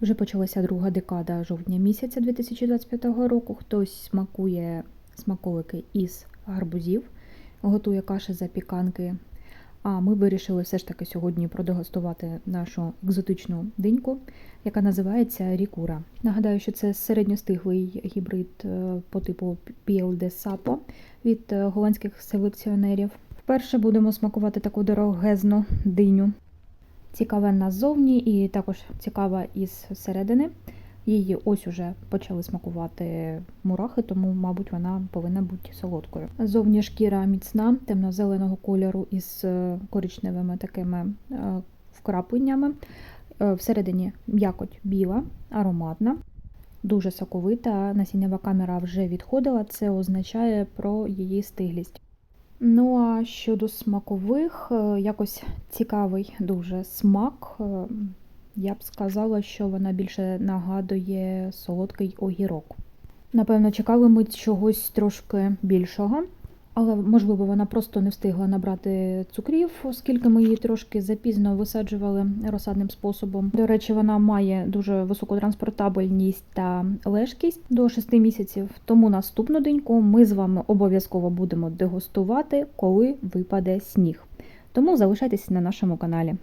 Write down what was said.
Вже почалася друга декада жовтня місяця 2025 року. Хтось смакує смаколики із гарбузів, готує каші запіканки. А ми вирішили все ж таки сьогодні продегустувати нашу екзотичну диньку, яка називається Рікура. Нагадаю, що це середньостиглий гібрид е, по типу PLD Sapo від е, голландських селекціонерів. Вперше будемо смакувати таку дорогезну диню. Цікавенна ззовні і також цікава із середини. Її ось уже почали смакувати мурахи, тому, мабуть, вона повинна бути солодкою. Зовні шкіра міцна, темно-зеленого кольору із е, коричневими такими е, вкрапленнями. Е, Всередині м'якоть біла, ароматна, дуже соковита. Насіннєва камера вже відходила, це означає про її стиглість. Ну а щодо смакових, е, якось цікавий дуже смак. Е, Я б сказала, що вона більше нагадує солодкий огірок. Напевно, чекали ми чогось трошки більшого, але можливо вона просто не встигла набрати цукрів, оскільки ми її трошки запізно висаджували розсадним способом. До речі, вона має дуже високу транспортабельність та лежкість до 6 місяців. Тому наступну деньку ми з вами обов'язково будемо дегустувати, коли випаде сніг. Тому залишайтесь на нашому каналі.